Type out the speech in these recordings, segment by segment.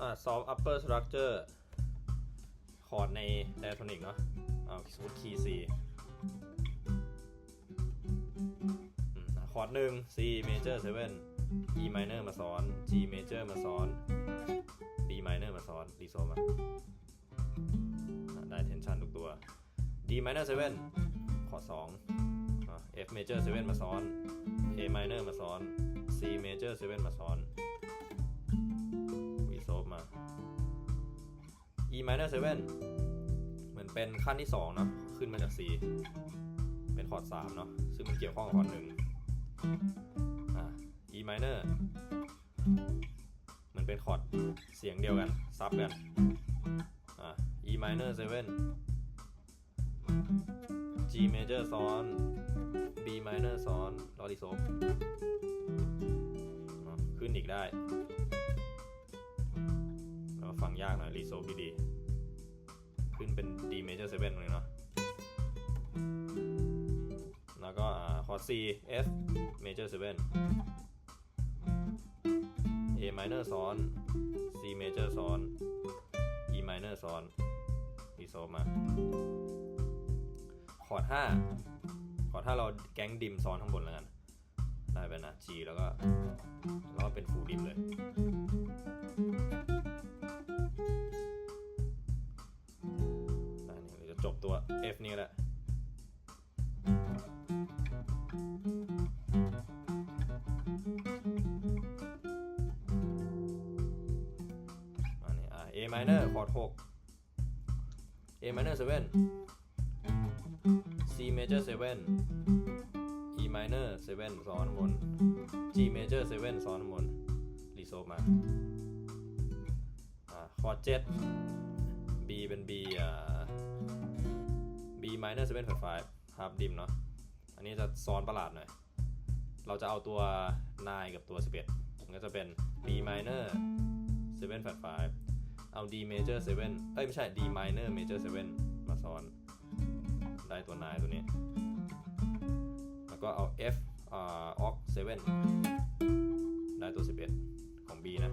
อ่า soft upper structure คอร์ดใน diatonic เนาะเอาสมมติคีย์ C อืมอะคอร์ดหนึ่ง C major 7 E minor มาซ้อน G major มาซ้อน D minor มาซ้อนรีโซมาอะได้ tension ทุกตัว D minor 7 คอร์ด2อะ F major 7 มาซ้อน A minor มาซ้อน C major 7 มาซ้อน E minor 7เหมือนเป็นขั้นที่2เนาะขึ้นมาจาก C เป็นคอร์ด3เนาะซึ่งมันเกี่ยวข้องกับคอร์ดหนึ่งอะ E minor เหมือนเป็นคอร์ดเสียงเดียวกันซับกันอะ E minor 7 G major ซ้อน B minor ซ้อนลอดิโซ่ขึ้นอีกได้ ยากหน่อยรีโซฟดีขึ้นเป็น D major 7เลยเนาะแล้วก็คอร์ด C F major 7 A minor ซ้อน C major ซ้อน E minor ซ้อนรีโซมาคอร์ด5คอร์ด5เราแก๊งดิมซ้อนข้างบนแล้วกัน ได้ไปนะ G แล้วก็แล้วก็เป็นฟูลดิมเลย F นี่ก็ได้อันนี้อะ A minor คอร์ด6 A minor 7 C major 7 E minor 7 ซ้อนบน G major 7 ซ้อนบน รีโซฟมา อ่า คอร์ด7 B เป็น B อ่า minor 7.5ครับดิมเนาะ อันนี้จะซ้อนประหลาดหน่อย เราจะเอาตัว 9 กับตัว 11 มันก็จะเป็น B minor 7.5 เอา D major 7 เอ้ย ไม่ใช่ D minor major 7 มาซ้อน ได้ตัว 9 ตัวนี้ แล้วก็เอา F อ่า o c 7 ได้ตัว 11 ของ B นะ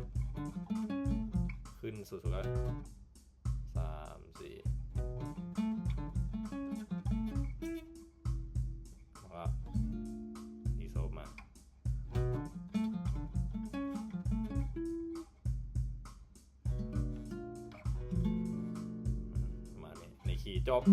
ขึ้นสุดๆแล้ว3 4 ป